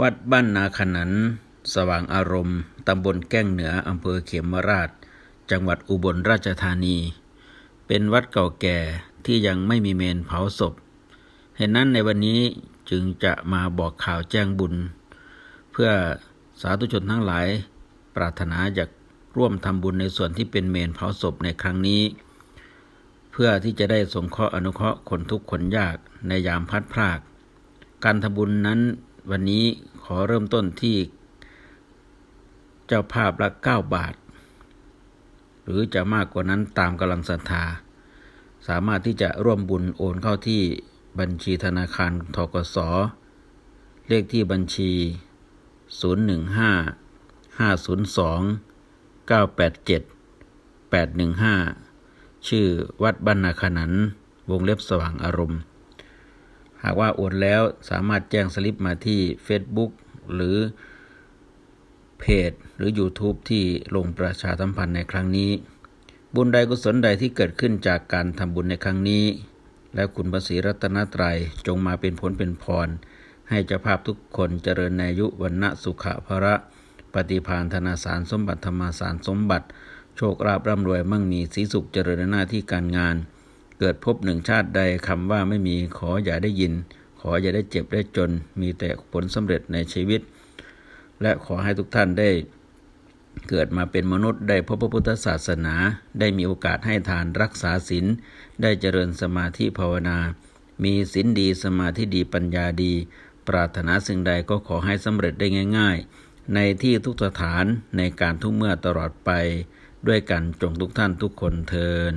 วัดบ้านนาขนัน สว่างอารมณ์ ตำบลแก้งเหนือ อำเภอเขมราช จังหวัดอุบลราชธานี เป็นวัดเก่าแก่ที่ยังไม่มีเมนเผาศพ เหตุนั้นในวันนี้จึงจะมาบอกข่าวแจ้งบุญ เพื่อสาธุชนทั้งหลาย ปรารถนาอยากร่วมทำบุญในส่วนที่เป็นเมนเผาศพในครั้งนี้ เพื่อที่จะได้สงเคราะห์อนุเคราะห์คนทุกข์คนยากในยามพัดพราก การทำบุญนั้น วันนี้ขอเริ่มต้นที่เจ้าภาพละ 9 บาท หรือจะมากกว่านั้นตามกำลังศรัทธา สามารถที่จะร่วมบุญโอนเข้าที่บัญชีธนาคารทกส เลขที่บัญชี 015 502 987 815 ชื่อวัดบ้านนาขนัน วงเล็บสว่างอารมณ์ หากว่าโอนแล้วสามารถแจ้งสลิปมาที่ Facebook หรือเพจหรือ YouTube ที่ลงประชาสัมพันธ์ในครั้งนี้ บุญใดกุศลใดที่เกิดขึ้นจากการทำบุญในครั้งนี้ และคุณพระศรีรัตนตรัยจงมาเป็นผลเป็นพร ให้เจ้าภาพทุกคนเจริญในอายุวันณะสุขะภระ ปฏิพานธนาสารสมบัติธรรมาสารสมบัติ โชคราบร่ำรวยมั่งมีสีสุขเจริญในหน้าที่การงาน เกิดพบหนึ่งชาติใดคำว่าไม่มีขออย่าได้ยิน ขออย่าได้เจ็บได้จน มีแต่ผลสำเร็จในชีวิต และขอให้ทุกท่านได้เกิดมาเป็นมนุษย์ได้พบพระพุทธศาสนา ได้มีโอกาสให้ทานรักษาศีลได้เจริญสมาธิภาวนา มีศีลดีสมาธิดีปัญญาดี ปรารถนาสิ่งใดก็ขอให้สำเร็จได้ง่าย ๆ ในที่ทุกสถานในการทุกเมื่อตลอดไป ด้วยกันจงทุกท่านทุกคนเทิน